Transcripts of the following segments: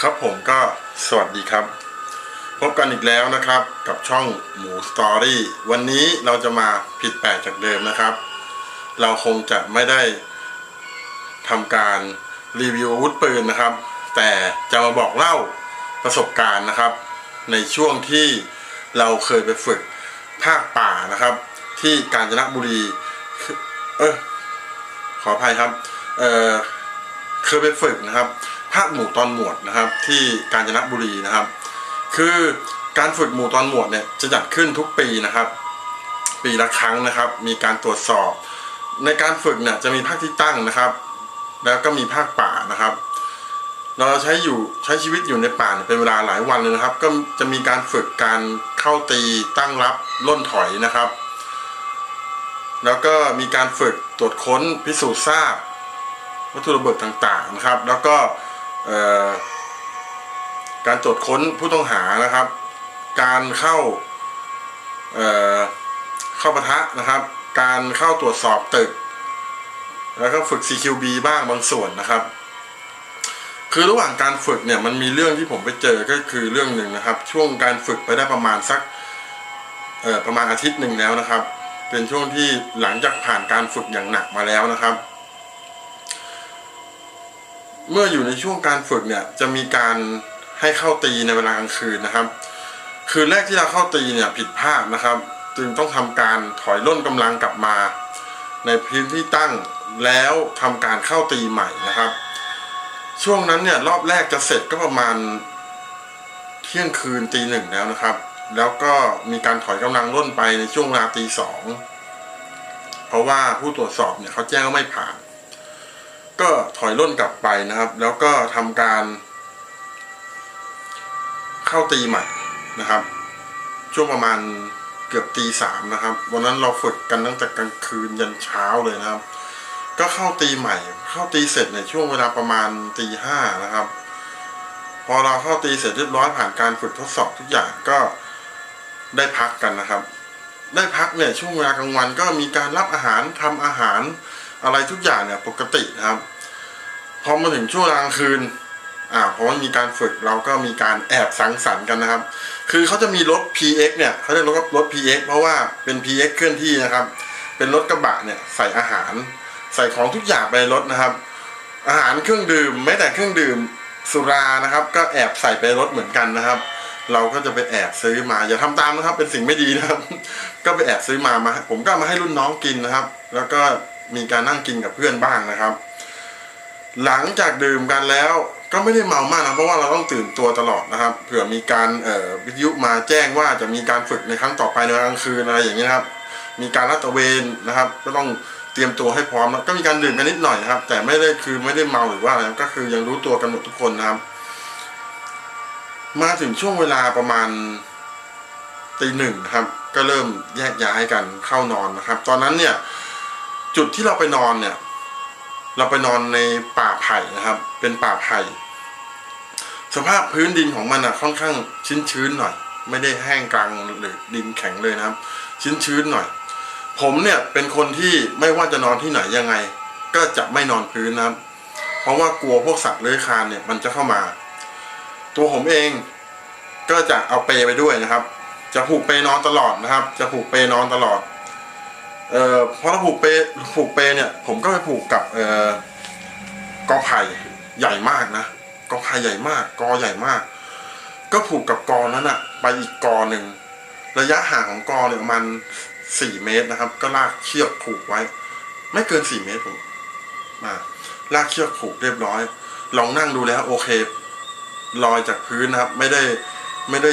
ครับผมก็สวัสดีครับ พบกันอีกแล้วนะครับ กับช่องหมูสตอรี่วันนี้เราจะมาผิดแปลกจากเดิมนะครับ เราคงจะไม่ได้ทำการรีวิวอาวุธปืนนะครับ แต่จะมาบอกเล่าประสบการณ์นะครับ ในช่วงที่เราเคยไปฝึกภาคป่านะครับ ที่กาญจนบุรี เออ ขออภัยครับเออเคยไปฝึกนะครับภาคหมู่ตอนหมวดนะครับ ที่กาญจนบุรีนะครับ คือการฝึกหมู่ตอนหมวดเนี่ยจะจัดขึ้นทุกปีนะครับ ปีละครั้งนะครับ มีการตรวจสอบ ในการฝึกเนี่ยจะมีภาคที่ตั้งนะครับ แล้วก็มีภาคป่านะครับ เราใช้อยู่ใช้ชีวิตอยู่ในป่าเนี่ยเป็นเวลาหลายวันเลยนะครับ ก็จะมีการฝึกการเข้าตีตั้งรับล่นถอยนะครับ แล้วก็มีการฝึกตรวจค้นพิสูจน์ทราบ วัตถุระเบิดต่างๆนะครับ แล้วก็การตรวจค้นผู้ต้องหานะครับ การเข้าเเข้าปะทะนะครับ การเข้าตรวจสอบตึก แล้วก็ฝึก CQB บ้างบางส่วนนะครับ คือระหว่างการฝึกเนี่ยมันมีเรื่องที่ผมไปเจอก็คือเรื่องหนึ่งนะครับ ช่วงการฝึกไปได้ประมาณสักประมาณอาทิตย์หนึ่งแล้วนะครับ เป็นช่วงที่หลังจากผ่านการฝึกอย่างหนักมาแล้วนะครับ เมื่ออยู่ในช่วงการฝึกเนี่ยจะมีการให้เข้าตีในเวลากลางคืนนะครับ คืนแรกที่เราเข้าตีเนี่ยผิดพลาดนะครับ จึงต้องทำการถอยล่นกำลังกลับมา ในพื้นที่ตั้งแล้วทำการเข้าตีใหม่นะครับ ช่วงนั้นเนี่ยรอบแรกจะเสร็จก็ประมาณเที่ยงคืนตีหนึ่งแล้วนะครับ แล้วก็มีการถอยกำลังล่นไปในช่วงเวลาตีสองเพราะว่าผู้ตรวจสอบเนี่ยเขาแจ้งว่าไม่ผ่าน ก็ถอยล่นกลับไปนะครับ แล้วก็ทำการ เข้าตีใหม่นะครับ ช่วงประมาณเกือบตีสามนะครับ วันนั้นเราฝึกกันตั้งแต่กลางคืนยันเช้าเลยนะครับ ก็เข้าตีใหม่ เข้าตีเสร็จในช่วงเวลาประมาณตีห้านะครับ พอเราเข้าตีเสร็จเรียบร้อยผ่านการฝึกทดสอบทุกอย่างก็ ได้พักกันนะครับ ได้พักเนี่ยช่วงเวลากลางวันก็มีการรับอาหารทำอาหารอะไรทุกอย่างเนี่ยปกตินะครับพอมาถึงช่วงกลางคืนอ่าเพราะว่ามีการฝึกเราก็มีการแอบสังสรรค์กันนะครับ คือเขาจะมีรถ PX เนี่ยเขาเรียกรถรถ PX เพราะว่าเป็น PX เคลื่อนที่นะครับ เป็นรถกระบะเนี่ยใส่อาหาร ใส่ของทุกอย่างไปรถนะครับ อาหารเครื่องดื่มแม้แต่เครื่องดื่มสุรานะครับ ก็แอบใส่ไปรถเหมือนกันนะครับ เราก็จะไปแอบซื้อมา อย่าทำตามนะครับ เป็นสิ่งไม่ดีนะครับ ก็ไปแอบซื้อมามา ผมก็มาให้รุ่นน้องกินนะครับ แล้วก็มีการนั่งกินกับเพื่อนบ้างนะครับ หลังจากดื่มกันแล้วก็ไม่ได้เมามากนะเพราะว่าเราต้องตื่นตัวตลอดนะครับ เผื่อมีการเอ่อวิทยุมาแจ้งว่าจะมีการฝึกในครั้งต่อไปในกลางคืนอะไรอย่างนี้ยนะครับ มีการลาดตะเวนนะครับ ก็ต้องเตรียมตัวให้พร้อมแล้วก็มีการดื่มกันนิดหน่อยนะครับ แต่ไม่ได้คือไม่ได้เมาหรือว่าอะไรก็คือยังรู้ตัวกันหมดทุกคนนะครับ มาถึงช่วงเวลาประมาณตีหนึ่งครับ ก็เริ่มแยกย้ายกันเข้านอนนะครับ ตอนนั้นเนี่ย จุดที่เราไปนอนเนี่ย เราไปนอนในป่าไผ่นะครับ เป็นป่าไผ่สภาพพื้นดินของมันอะค่อนข้างชื้นชื้นๆหน่อย ไม่ได้แห้งกลางหรือดินแข็งเลยนะครับชื้นชื้นๆหน่อย ผมเนี่ยเป็นคนที่ไม่ว่าจะนอนที่ไหนยังไง ก็จะไม่นอนพื้นนะครับ เพราะว่ากลัวพวกสัตว์เลื้อยคลานเนี่ยมันจะเข้ามา ตัวผมเองก็จะเอาเปไปด้วยนะครับ จะผูกเปนอนตลอดนะครับ จะผูกเปนอนตลอด เอ่อพอเราผูกเปผูกเปเนี่ย ผมก็ไปผูกกับเอ่อกอไผ่ใหญ่มากนะกอไผ่ใหญ่มาก กอใหญ่มาก ก็ผูกกับกอนั้นอะไปอีกกอหนึ่งระยะห่างของกอเนี่ยมาณสี่เมตรนะครับ ก็ลากเชือกผูกไว้ ไม่เกินสี่เมตรผมมาลากเชือกผูกเรียบร้อย ลองนั่งดูแล้วโอเค ลอยจากพื้นนะครับ ไม่ได้ไม่ได้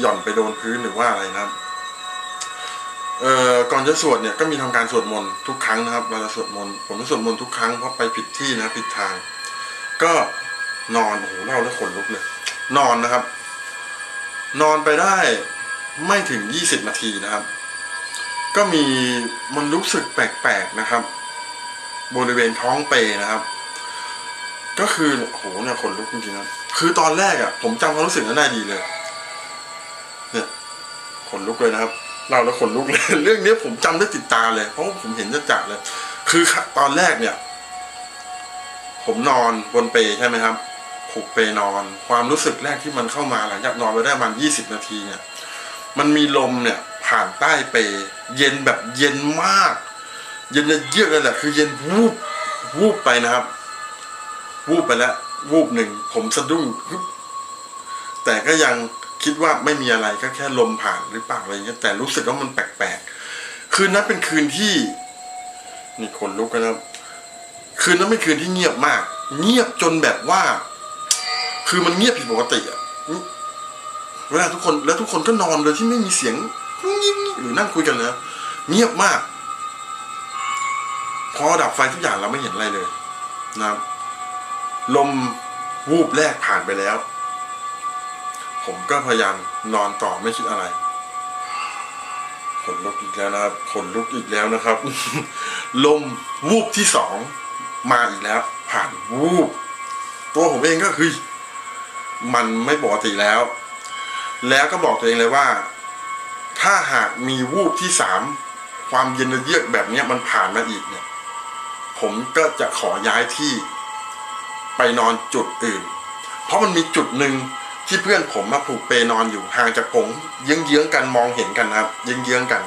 หย่อนไปโดนพื้นหรือว่าอะไรนะครับเอ่อก่อนจะสวดเนี่ยก็มีทำการสวดมนต์ทุกครั้งนะครับเราจะสวดมนต์ผมจะสวดมนต์ทุกครั้งเพราะไปผิดที่นะผิดทาง ก็นอนโอ้โหเล่าแล้วขนลุกเลย นอนนะครับ นอนไปได้ไม่ถึงยี่สิบนาทีนะครับ ก็มีมันรู้สึกแปลกๆนะครับ บริเวณท้องเปนะครับ ก็คือโอ้โหเนี่ยขนลุกจริงๆครับ คือตอนแรกอะ ผมจำความรู้สึกนั้นได้ดีเลย เนี่ยขนลุกเลยนะครับเล่าแล้วขนลุกเลย เรื่องนี้ผมจำได้ติดตาเลย เพราะผมเห็นจะจัดเลย คือตอนแรกเนี่ย ผมนอนบนเปลใช่ไหมครับผูกเปลนอน ความรู้สึกแรกที่มันเข้ามาหลังจากนอนไปได้ประมาณยี่สิบนาทีเนี่ย มันมีลมเนี่ย ผ่านใต้เปลเย็นแบบเย็นมาก เย็นเยือกเลยแหละคือเย็นวูบวูบไปนะครับ วูบไปแล้ว วูบหนึ่ง ผมสะดุ้งแต่ก็ยังคิดว่าไม่มีอะไรก็แค่ลมผ่านหรือเปล่าอะไรเงี้ยแต่รู้สึกว่ามันแปลกๆคืนนั้นเป็นคืนที่ นี่คนลุกกันะครับ คืนนั้นเป็นคืนที่เงียบมาก เงียบจนแบบว่า คือมันเงียบผิดปกติอะเวลาทุกคนแล้วทุกคนก็นอนโดยที่ไม่มีเสียงงิ้งหรือนั่งคุยกันเลยนะเงียบมาก พอดับไฟทุกอย่างเราไม่เห็นอะไรเลยนะครับ ลมวูบแรกผ่านไปแล้ว ผมก็พยายามนอนต่อไม่คิดอะไรขนลุกอีกแล้วนะครับขนลุกอีกแล้วนะครับ ลมวูบที่สองมาอีกแล้ว ผ่านวูบ ตัวผมเองก็คือมันไม่ปกติแล้ว แล้วก็บอกตัวเองเลยว่า ถ้าหากมีวูบที่สามความเย็นเยือกแบบนี้มันผ่านมาอีกเนี่ย ผมก็จะขอย้ายที่ ไปนอนจุดอื่น เพราะมันมีจุดหนึ่งที่เพื่อนผมมาผูกเปนอนอยู่ห่างจากผมเยื้องๆกันมองเห็นกันนะครับเยื้องๆกัน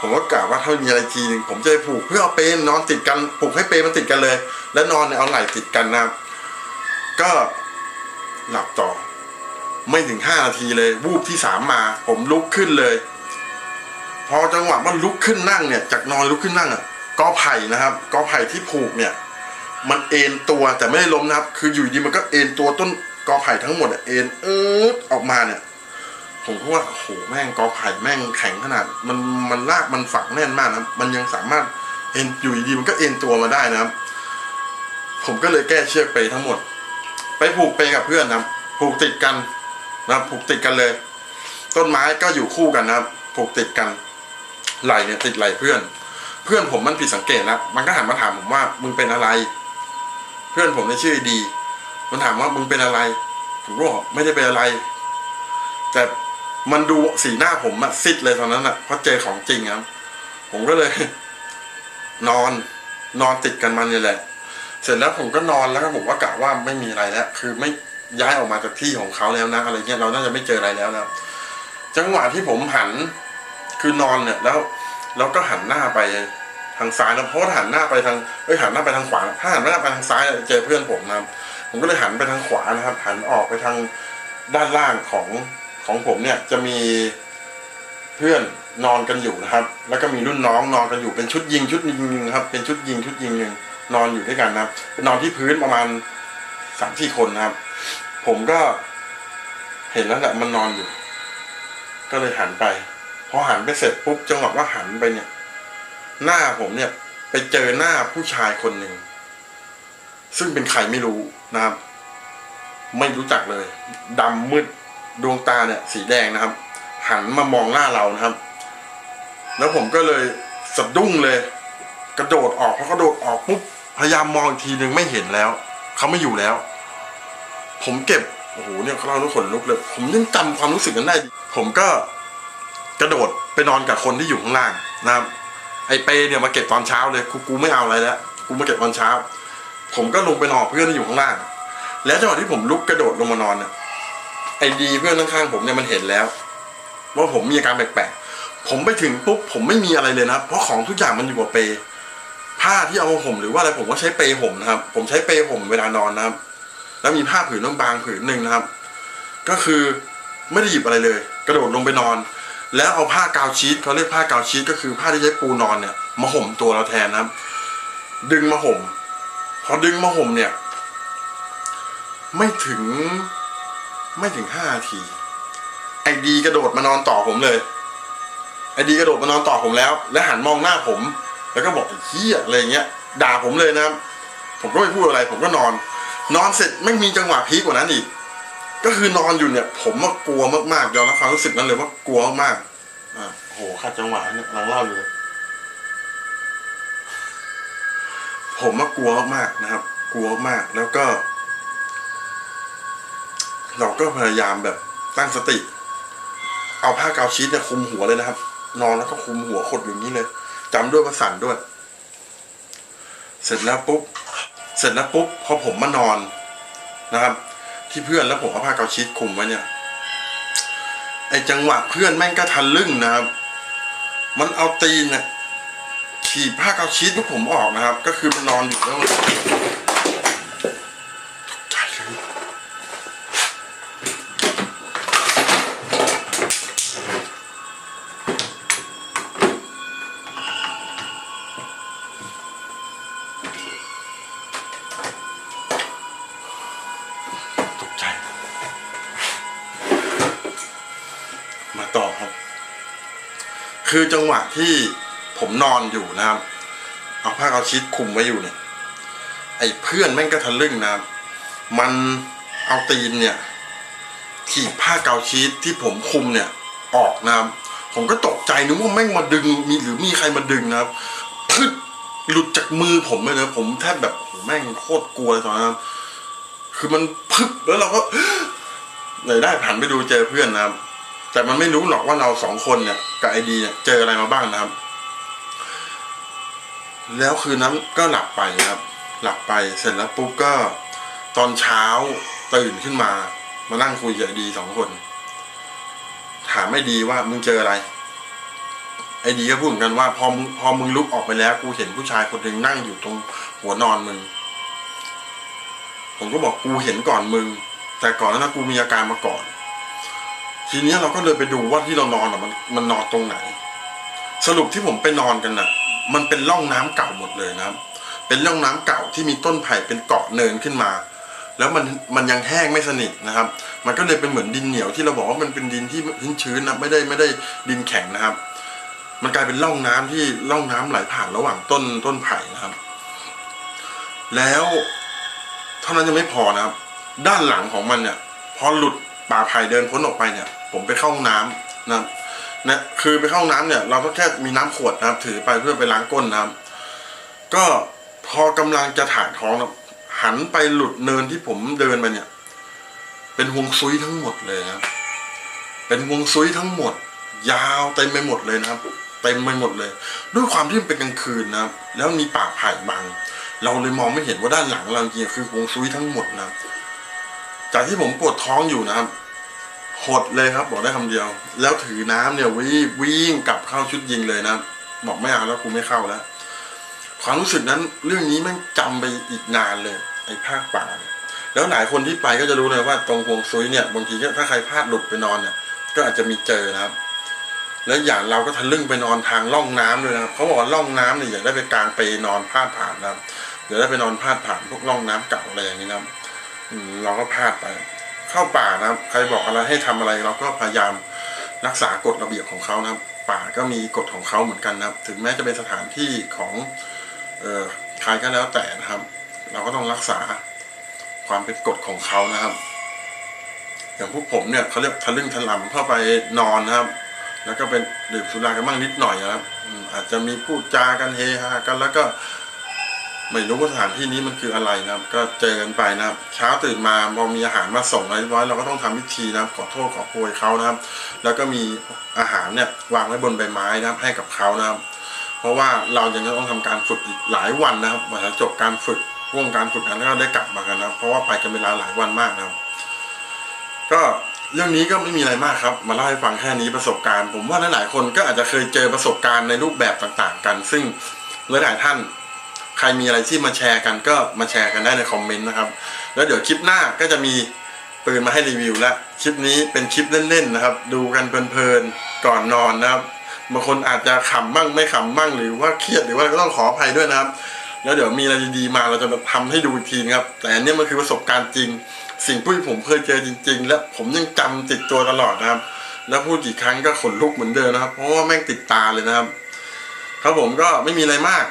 ผมก็กะว่าถ้ามีอะไรทีหนึ่งผมจะไปผูกเพื่อเอาเปนอนติดกันผูกให้เปมันติดกันเลย แล้วนอนเอาไหล่ติดกันนะครับ ก็หลับต่อ ไม่ถึงห้านาทีเลยวูบที่สามมา ผมลุกขึ้นเลย พอจังหวะมันลุกขึ้นนั่งเนี่ย จากนอนลุกขึ้นนั่งอะกอไผ่นะครับกอไผ่ที่ผูกเนี่ย มันเอ็นตัวแต่ไม่ได้ล้มนะครับ คืออยู่ดีมันก็เอ็นตัวต้นกอไผ่ทั้งหมดเอ็นเอิดออกมาเนี่ย ผมก็ว่าโอ้โหแม่งกอไผ่แม่งแข็งขนาด มันมันลากมันฝังแน่นมากนะมันยังสามารถเอ็นอยู่ดีมันก็เอ็นตัวมาได้นะครับ ผมก็เลยแก้เชือกไปทั้งหมด ไปผูกไปกับเพื่อนนะครับผูกติดกันนะครับผูกติดกันเลย ต้นไม้ก็อยู่คู่กันนะครับ ผูกติดกันไหลเนี่ยติดไหลเพื่อน เพื่อนผมมันผิดสังเกตแล้วมันก็หันมาถามผมว่ามึงเป็นอะไร เพื่อนผมในชื่อดี มันถามว่ามึงเป็นอะไร ผมก็บอกไม่ได้เป็นอะไร แต่มันดูสีหน้าผมอะซิดเลยตอนนั้นอะเพราะเจอของจริงครับผมก็เลย นอนนอนติดกันมันนี่แหละ เสร็จแล้วผมก็นอนแล้วก็ผมก็กะว่าไม่มีอะไรแล้ว คือไม่ย้ายออกมาจากที่ของเขาแล้วนะอะไรเงี้ยเราน่าจะไม่เจออะไรแล้วนะจังหวะที่ผมหันคือนอนเนี่ยแล้ว แล้วก็หันหน้าไป ทางซ้ายนะเพราะหันหน้าไปทางเอ้ยหันหน้าไปทางขวาถ้าหันหน้าไปทางซ้ายเจอเพื่อนผมนะผมก็เลยหันไปทางขวานะครับ หันออกไปทางด้านล่างของของผมเนี่ยจะมีเพื่อนนอนกันอยู่นะครับ แล้วก็มีรุ่นน้องนอนกันอยู่เป็นชุดยิงชุดยิงหนึ่งครับ เป็นชุดยิงชุดยิงหนึ่งนอนอยู่ด้วยกันนะครับนอนที่พื้นประมาณสามสี่คนนะครับ ผมก็เห็นแล้วแหละมันนอนอยู่ ก็เลยหันไป พอหันไปเสร็จปุ๊บจังหวะว่าหันไปเนี่ย หน้าผมเนี่ย ไปเจอหน้าผู้ชายคนหนึ่ง ซึ่งเป็นใครไม่รู้นะครับ ไม่รู้จักเลยดำมืดดวงตาเนี่ย สีแดงนะครับ หันมามองหน้าเรานะครับ แล้วผมก็เลยสะดุ้งเลย กระโดดออกพอกระโดดออกปุ๊บพยายามมองอีกทีหนึ่งไม่เห็นแล้วเขาไม่อยู่แล้ว ผมเก็บโอ้โหเนี่ยเขาเล่าทุกคนลุกเลย ผมยังจำความรู้สึกนั้นได้ ผมก็กระโดดไปนอนกับคนที่อยู่ข้างล่างนะครับ อเปเนี่ยมาเก็บตอนเช้าเลยกูกูไม่เอาอะไรแล้วกูมาเก็บตอนเช้า ผมก็ลงไปนอนเพื่อนที่อยู่ข้างล่าง แล้วจังหวะที่ผมลุกกระโดดลงมานอนเนี่ยไอดีเพื่อนข้างๆผมเนี่ยมันเห็นแล้วว่าผมมีอาการแปลกๆผมไปถึงปุ๊บผมไม่มีอะไรเลยนะครับเพราะของทุกอย่างมันอยู่กับเปผ้าที่เอามาห่มหรือว่าอะไรผมก็ใช้เปห่มนะครับ ผมใช้เปห่มเวลานอนนะครับ แล้วมีผ้าผืนบางๆผืนหนึ่งนะครับ ก็คือไม่ได้หยิบอะไรเลย กระโดดลงไปนอน แล้วเอาผ้ากาวชีตเขาเรียกผ้ากาวชีตก็คือผ้าที่ใช้ปูนอนเนี่ยมาห่มตัวเราแทนนะครับ ดึงมาห่ม พอดึงมาห่มเนี่ย ไม่ถึงไม่ถึงห้าที ไอดีกระโดดมานอนต่อผมเลย ไอดีกระโดดมานอนต่อผมแล้ว และหันมองหน้าผม แล้วก็บอกไอ้เหี้ยอะไรเงี้ย ด่าผมเลยนะครับผมก็ไม่พูดอะไร ผมก็นอน นอนเสร็จไม่มีจังหวะพีคกว่านั้นอีก ก็คือนอนอยู่เนี่ย ผมว่ากลัวมากๆยอมรับความรู้สึกนั้นเลยว่ากลัวมากอ่าโอ้โหขาดจังหวะเนี่ยกำลังเล่าอยู่เลยผมว่ากลัวมากๆนะครับ กลัวมากแล้วก็ เราก็พยายามแบบตั้งสติ เอาผ้ากาวชีตเนี่ยคุมหัวเลยนะครับ นอนแล้วก็คุมหัวขดอย่างนี้เลยจำด้วยว่าสั่นด้วย เสร็จแล้วปุ๊บเสร็จแล้วปุ๊บพอผมมานอนนะครับ ที่เพื่อนแล้วผมเอาผ้าเกาชีตคลุมไว้เนี่ย ไอจังหวะเพื่อนแม่งก็ทันลึ่งนะครับ มันเอาตีนเนี่ยขี่ผ้าเกาชีตพวกผมออกนะครับ ก็คือมันนอนอยู่แล้ว คือจังหวะที่ผมนอนอยู่นะครับ เอาผ้าเอาชีตคุมไว้อยู่เนี่ย ไอ้เพื่อนแม่งก็ทะลึ่งนะครับ มันเอาตีนเนี่ยถีบผ้าเกาชีตที่ผมคุมเนี่ย ออกนะครับ ผมก็ตกใจนึกว่าแม่งมาดึงมีหรือมีใครมาดึงนะครับพึดหลุดจากมือผมเลยนะผมแทบแบบโหแม่งโคตรกลัวเลยตอนนั้นคือมันพึบแล้วเราก็เลยได้ผ่านไปดูเจอเพื่อนนะครับ แต่มันไม่รู้หรอกว่าเราสองคนเนี่ยกับไอดีเนี่ยเจออะไรมาบ้างนะครับ แล้วคืนนั้นก็หลับไปครับ หลับไปเสร็จแล้วปุ๊บก็ตอนเช้าตื่นขึ้นมา มานั่งคุยกับไอดีสองคน ถามไอดีว่ามึงเจออะไร ไอดีก็พูดเหมือนกันว่าพอมึงพอมึงลุกออกไปแล้วกูเห็นผู้ชายคนหนึ่งนั่งอยู่ตรงหัวนอนมึงผมก็บอกกูเห็นก่อนมึง แต่ก่อนนั้นกูมีอาการมาก่อน ทีนี้เราก็เลยไปดูว่าที่เรานอนอะมันมันนอนตรงไหน สรุปที่ผมไปนอนกันน่ะ มันเป็นร่องน้ำเก่าหมดเลยนะครับ เป็นร่องน้ำเก่าที่มีต้นไผ่เป็นเกาะเนินขึ้นมา แล้วมันมันยังแห้งไม่สนิทนะครับ มันก็เลยเป็นเหมือนดินเหนียวที่เราบอกว่ามันเป็นดินที่ชื้นๆนะไม่ได้ไม่ได้ดินแข็งนะครับ มันกลายเป็นร่องน้ำที่ร่องน้ำไหลผ่านระหว่างต้นต้นไผ่นะครับ แล้วเท่านั้นยังไม่พอนะครับ ด้านหลังของมันเนี่ยพอหลุดป่าไผ่เดินพ้นออกไปเนี่ย ผมไปเข้าห้องน้ำนะครับนะคือไปเข้าห้องน้ำเนี่ยเราก็แค่มีน้ำขวดนะครับ ถือไปเพื่อไปล้างก้นนะครับ ก็พอกำลังจะถ่ายท้องนะหันไปหลุดเนินที่ผมเดินไปเนี่ย เป็นฮวงซุยทั้งหมดเลยนะครับ เป็นฮวงซุยทั้งหมด ยาวเต็มไปหมดเลยนะครับเต็มไปหมดเลย ด้วยความที่มันเป็นกลางคืนนะครับ แล้วมีป่าไผ่บัง เราเลยมองไม่เห็นว่าด้านหลังเราจริงๆคือฮวงซุยทั้งหมดนะจากที่ผมปวดท้องอยู่นะครับ หดเลยครับ บอกได้คำเดียว แล้วถือน้ำเนี่ยวิ่งวิ่งกลับเข้าชุดยิงเลยนะบอกไม่เอาแล้วกูไม่เข้าแล้วความรู้สึกนั้นเรื่องนี้แม่งจำไปอีกนานเลย ไอ้ภาคป่าแล้วหลายคนที่ไปก็จะรู้เลยว่าตรงฮวงซุยเนี่ยบางทีถ้าใครพลาดหลุดไปนอนเนี่ยก็อาจจะมีเจอนะครับ แล้วอย่างเราก็ทะลึ่งไปนอนทางร่องน้ำด้วยนะครับเขาบอกว่าร่องน้ำเนี่ยอย่าได้ไปกลางไปนอนพลาดผ่านนะครับอย่าได้ไปนอนพลาดผ่านพวกร่องน้ำเก่าอะไรอย่างนี้นะครับอืมเราก็พลาดไป เข้าป่านะครับ ใครบอกอะไรให้ทำอะไรเราก็พยายามรักษากฎระเบียบของเขานะครับ ป่าก็มีกฎของเขาเหมือนกันนะครับ ถึงแม้จะเป็นสถานที่ของเอ่อใครก็แล้วแต่นะครับ เราก็ต้องรักษาความเป็นกฎของเขานะครับ อย่างพวกผมเนี่ยเขาเรียกทะลึ่งทะลำเข้าไปนอนนะครับ แล้วก็เป็นดื่มสุรากันบ้างนิดหน่อยนะครับอืมอาจจะมีพูดจากันเฮฮากันแล้วก็ ไม่รู้ว่าสถานที่นี้มันคืออะไรนะครับ ก็เจอกันไปนะครับเช้าตื่นมาพอมีอาหารมาส่งอะไรเรียบร้อยเราก็ต้องทำพิธีนะครับ ขอโทษขอโพยเขานะครับ แล้วก็มีอาหารเนี่ยวางไว้บนใบไม้นะครับ ให้กับเขานะครับ เพราะว่าเรายังต้องทำการฝึกอีกหลายวันนะครับกว่าจะจบการฝึกร่วมการฝึกนั้นแล้วก็ได้กลับมากันนะครับ เพราะว่าไปกันเวลาหลายวันมากนะครับ ก็เรื่องนี้ก็ไม่มีอะไรมากครับ มาเล่าให้ฟังแค่นี้ประสบการณ์ ผมว่าหลายๆคนก็อาจจะเคยเจอประสบการณ์ในรูปแบบต่างๆ กัน ซึ่งหลายๆท่าน ใครมีอะไรที่มาแชร์กันก็มาแชร์กันได้ในคอมเมนต์นะครับ แล้วเดี๋ยวคลิปหน้าก็จะมีปืนมาให้รีวิวแล้วคลิปนี้เป็นคลิปเล่นๆนะครับ ดูกันเพลินๆก่อนนอนนะครับบางคนอาจจะขำบ้างไม่ขำบ้างหรือว่าเครียดหรือว่าก็ต้องขออภัยด้วยนะครับ แล้วเดี๋ยวมีอะไรดีๆมาเราจะมาทำให้ดูอีกทีนะครับ แต่อันนี้มันคือประสบการณ์จริง สิ่งที่ผมเคยเจอจริง ๆ และผมยังจำติดตัวตลอดนะครับ แล้วพูดกี่ครั้งก็ขนลุกเหมือนเดิมนะครับ เพราะว่าแม่งติดตาเลยนะครับ ครับผมก็ไม่มีอะไรมาก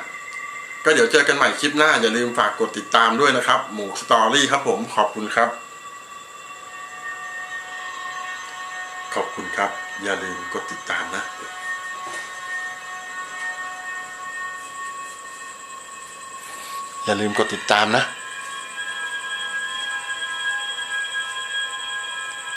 ก็เดี๋ยวเจอกันใหม่คลิปหน้า อย่าลืมฝากกดติดตามด้วยนะครับ หมูสตอรี่ครับผมขอบคุณครับ ขอบคุณครับ อย่าลืมกดติดตามนะอย่าลืมกดติดตามนะ